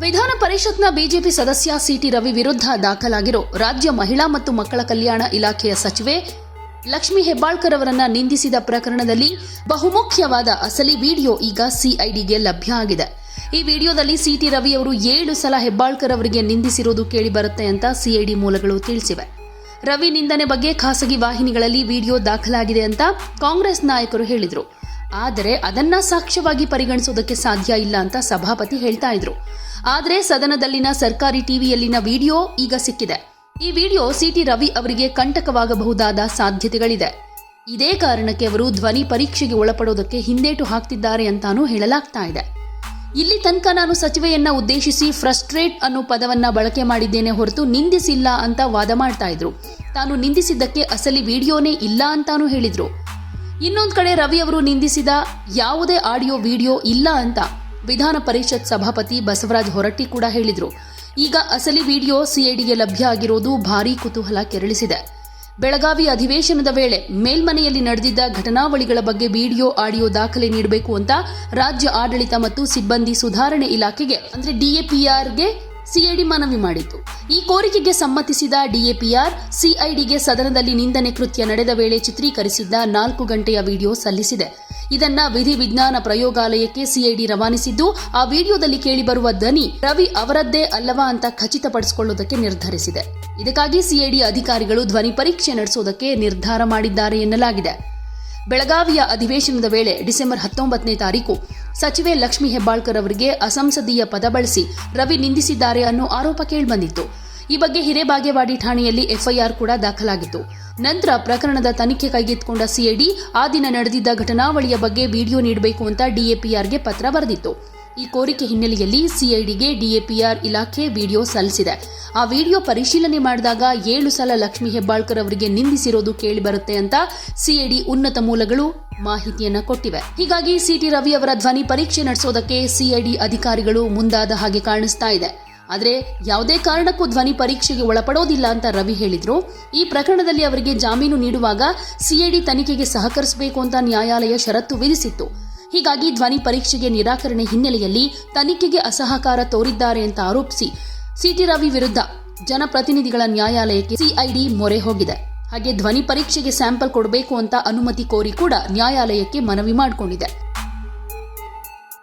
ವಿಧಾನ ಪರಿಷತ್ನ ಬಿಜೆಪಿ ಸದಸ್ಯ ಸಿಟಿ ರವಿ ವಿರುದ್ಧ ದಾಖಲಾಗಿರೋ ರಾಜ್ಯ ಮಹಿಳಾ ಮತ್ತು ಮಕ್ಕಳ ಕಲ್ಯಾಣ ಇಲಾಖೆಯ ಸಚಿವೆ ಲಕ್ಷ್ಮಿ ಹೆಬ್ಬಾಳ್ಕರ್ ಅವರನ್ನ ನಿಂದಿಸಿದ ಪ್ರಕರಣದಲ್ಲಿ ಬಹುಮುಖ್ಯವಾದ ಅಸಲಿ ವಿಡಿಯೋ ಈಗ ಸಿಐಡಿಗೆ ಲಭ್ಯ ಆಗಿದೆ. ಈ ವಿಡಿಯೋದಲ್ಲಿ ಸಿಟಿ ರವಿ ಅವರು ಏಳು ಸಲ ಹೆಬ್ಬಾಳ್ಕರ್ ಅವರಿಗೆ ನಿಂದಿಸಿರುವುದು ಕೇಳಿಬರುತ್ತೆ ಅಂತ ಸಿಐಡಿ ಮೂಲಗಳು ತಿಳಿಸಿವೆ. ರವಿ ನಿಂದನೆ ಬಗ್ಗೆ ಖಾಸಗಿ ವಾಹಿನಿಗಳಲ್ಲಿ ವಿಡಿಯೋ ದಾಖಲಾಗಿದೆ ಅಂತ ಕಾಂಗ್ರೆಸ್ ನಾಯಕರು ಹೇಳಿದ್ರು. ಆದರೆ ಅದನ್ನ ಸಾಕ್ಷ್ಯವಾಗಿ ಪರಿಗಣಿಸೋದಕ್ಕೆ ಸಾಧ್ಯ ಇಲ್ಲ ಅಂತ ಸಭಾಪತಿ ಹೇಳ್ತಾ ಇದ್ರು. ಆದರೆ ಸದನದಲ್ಲಿನ ಸರ್ಕಾರಿ ಟಿವಿಯಲ್ಲಿನ ವಿಡಿಯೋ ಈಗ ಸಿಕ್ಕಿದೆ. ಈ ವಿಡಿಯೋ ಸಿಟಿ ರವಿ ಅವರಿಗೆ ಕಂಟಕವಾಗಬಹುದಾದ ಸಾಧ್ಯತೆಗಳಿದೆ. ಇದೇ ಕಾರಣಕ್ಕೆ ಅವರು ಧ್ವನಿ ಪರೀಕ್ಷೆಗೆ ಒಳಪಡೋದಕ್ಕೆ ಹಿಂದೇಟು ಹಾಕ್ತಿದ್ದಾರೆ ಅಂತಾನೂ ಹೇಳಲಾಗ್ತಾ ಇದೆ. ಇಲ್ಲಿ ತನಕ ನಾನು ಸಚಿವೆಯನ್ನ ಉದ್ದೇಶಿಸಿ ಫ್ರಸ್ಟ್ರೇಟ್ ಅನ್ನೋ ಪದವನ್ನ ಬಳಕೆ ಮಾಡಿದ್ದೇನೆ ಹೊರತು ನಿಂದಿಸಿಲ್ಲ ಅಂತ ವಾದ ಮಾಡ್ತಾ ಇದ್ರು. ತಾನು ನಿಂದಿಸಿದ್ದಕ್ಕೆ ಅಸಲಿ ವಿಡಿಯೋನೇ ಇಲ್ಲ ಅಂತಾನೂ ಹೇಳಿದ್ರು. ಇನ್ನೊಂದ್ ಕಡೆ ರವಿ ಅವರು ನಿಂದಿಸಿದ ಯಾವುದೇ ಆಡಿಯೋ, ವಿಡಿಯೋ ಇಲ್ಲ ಅಂತ ವಿಧಾನ ಪರಿಷತ್ ಸಭಾಪತಿ ಬಸವರಾಜ್ ಹೊರಟ್ಟಿ ಕೂಡ ಹೇಳಿದರು. ಈಗ ಅಸಲಿ ವಿಡಿಯೋ ಸಿಐಡಿಗೆ ಲಭ್ಯ ಆಗಿರೋದು ಭಾರೀ ಕುತೂಹಲ ಕೆರಳಿಸಿದೆ. ಬೆಳಗಾವಿ ಅಧಿವೇಶನದ ವೇಳೆ ಮೇಲ್ಮನೆಯಲ್ಲಿ ನಡೆದಿದ್ದ ಘಟನಾವಳಿಗಳ ಬಗ್ಗೆ ವಿಡಿಯೋ, ಆಡಿಯೋ ದಾಖಲೆ ನೀಡಬೇಕು ಅಂತ ರಾಜ್ಯ ಆಡಳಿತ ಮತ್ತು ಸಿಬ್ಬಂದಿ ಸುಧಾರಣೆ ಇಲಾಖೆಗೆ, ಅಂದರೆ ಡಿಎಪಿಆರ್ಗೆ ಸಿಐಡಿ ಮನವಿ ಮಾಡಿತು. ಈ ಕೋರಿಕೆಗೆ ಸಮ್ಮತಿಸಿದ ಡಿಎಪಿಆರ್, ಸಿಐಡಿಗೆ ಸದನದಲ್ಲಿ ನಿಂದನೆ ಕೃತ್ಯ ನಡೆದ ವೇಳೆ ಚಿತ್ರೀಕರಿಸಿದ್ದ ನಾಲ್ಕು ಗಂಟೆಯ ವಿಡಿಯೋ ಸಲ್ಲಿಸಿದೆ. ಇದನ್ನ ವಿಧಿ ವಿಜ್ಞಾನ ಪ್ರಯೋಗಾಲಯಕ್ಕೆ ಸಿಐಡಿ ರವಾನಿಸಿದ್ದು, ಆ ವಿಡಿಯೋದಲ್ಲಿ ಕೇಳಿಬರುವ ಧ್ವನಿ ರವಿ ಅವರದ್ದೇ ಅಲ್ಲವಾ ಅಂತ ಖಚಿತಪಡಿಸಿಕೊಳ್ಳುವುದಕ್ಕೆ ನಿರ್ಧರಿಸಿದೆ. ಇದಕ್ಕಾಗಿ ಸಿಐಡಿ ಅಧಿಕಾರಿಗಳು ಧ್ವನಿ ಪರೀಕ್ಷೆ ನಡೆಸುವುದಕ್ಕೆ ನಿರ್ಧಾರ ಮಾಡಿದ್ದಾರೆ ಎನ್ನಲಾಗಿದೆ. ಬೆಳಗಾವಿಯ ಅಧಿವೇಶನದ ವೇಳೆ ಡಿಸೆಂಬರ್ ಹತ್ತೊಂಬತ್ತನೇ ತಾರೀಕು ಸಚಿವೆ ಲಕ್ಷ್ಮಿ ಹೆಬ್ಬಾಳ್ಕರ್ ಅವರಿಗೆ ಅಸಂಸದೀಯ ಪದ ಬಳಸಿ ರವಿ ನಿಂದಿಸಿದ್ದಾರೆ ಅನ್ನೋ ಆರೋಪ ಕೇಳಿಬಂದಿತ್ತು. ಈ ಬಗ್ಗೆ ಹಿರೇಬಾಗೇವಾಡಿ ಠಾಣೆಯಲ್ಲಿ ಎಫ್ಐಆರ್ ಕೂಡ ದಾಖಲಾಗಿತ್ತು. ನಂತರ ಪ್ರಕರಣದ ತನಿಖೆ ಕೈಗೆತ್ತಿಕೊಂಡ ಸಿಐಡಿ, ಆ ದಿನ ನಡೆದಿದ್ದ ಘಟನಾವಳಿಯ ಬಗ್ಗೆ ವಿಡಿಯೋ ನೀಡಬೇಕು ಅಂತ ಡಿಎಪಿಆರ್ಗೆ ಪತ್ರ ಬರೆದಿತ್ತು. ಈ ಕೋರಿಕೆ ಹಿನ್ನೆಲೆಯಲ್ಲಿ ಸಿಐಡಿಗೆ ಡಿಎಪಿಆರ್ ಇಲಾಖೆ ವಿಡಿಯೋ ಸಲ್ಲಿಸಿದೆ. ಆ ವಿಡಿಯೋ ಪರಿಶೀಲನೆ ಮಾಡಿದಾಗ ಏಳು ಸಲ ಲಕ್ಷ್ಮಿ ಹೆಬ್ಬಾಳ್ಕರ್ ಅವರಿಗೆ ನಿಂದಿಸಿರೋದು ಕೇಳಿಬರುತ್ತೆ ಅಂತ ಸಿಐಡಿ ಉನ್ನತ ಮೂಲಗಳು ಮಾಹಿತಿಯನ್ನು ಕೊಟ್ಟಿವೆ. ಹೀಗಾಗಿ ಸಿಟಿ ರವಿ ಅವರ ಧ್ವನಿ ಪರೀಕ್ಷೆ ನಡೆಸೋದಕ್ಕೆ ಸಿಐಡಿ ಅಧಿಕಾರಿಗಳು ಮುಂದಾದ ಹಾಗೆ ಕಾಣಿಸ್ತಾ ಇದೆ. ಆದರೆ ಯಾವುದೇ ಕಾರಣಕ್ಕೂ ಧ್ವನಿ ಪರೀಕ್ಷೆಗೆ ಒಳಪಡೋದಿಲ್ಲ ಅಂತ ರವಿ ಹೇಳಿದ್ರು. ಈ ಪ್ರಕರಣದಲ್ಲಿ ಅವರಿಗೆ ಜಾಮೀನು ನೀಡುವಾಗ ಸಿಐಡಿ ತನಿಖೆಗೆ ಸಹಕರಿಸಬೇಕು ಅಂತ ನ್ಯಾಯಾಲಯ ಷರತ್ತು ವಿಧಿಸಿತ್ತು. ಹೀಗಾಗಿ ಧ್ವನಿ ಪರೀಕ್ಷೆಗೆ ನಿರಾಕರಣೆ ಹಿನ್ನೆಲೆಯಲ್ಲಿ ತನಿಖೆಗೆ ಅಸಹಕಾರ ತೋರಿದ್ದಾರೆ ಅಂತ ಆರೋಪಿಸಿ ಸಿಟಿ ರವಿ ವಿರುದ್ಧ ಜನಪ್ರತಿನಿಧಿಗಳ ನ್ಯಾಯಾಲಯಕ್ಕೆ ಸಿಐಡಿ ಮೊರೆ ಹೋಗಿದೆ. ಹಾಗೆ ಧ್ವನಿ ಪರೀಕ್ಷೆಗೆ ಸ್ಯಾಂಪಲ್ ಕೊಡಬೇಕು ಅಂತ ಅನುಮತಿ ಕೋರಿ ಕೂಡ ನ್ಯಾಯಾಲಯಕ್ಕೆ ಮನವಿ ಮಾಡಿಕೊಂಡಿದೆ.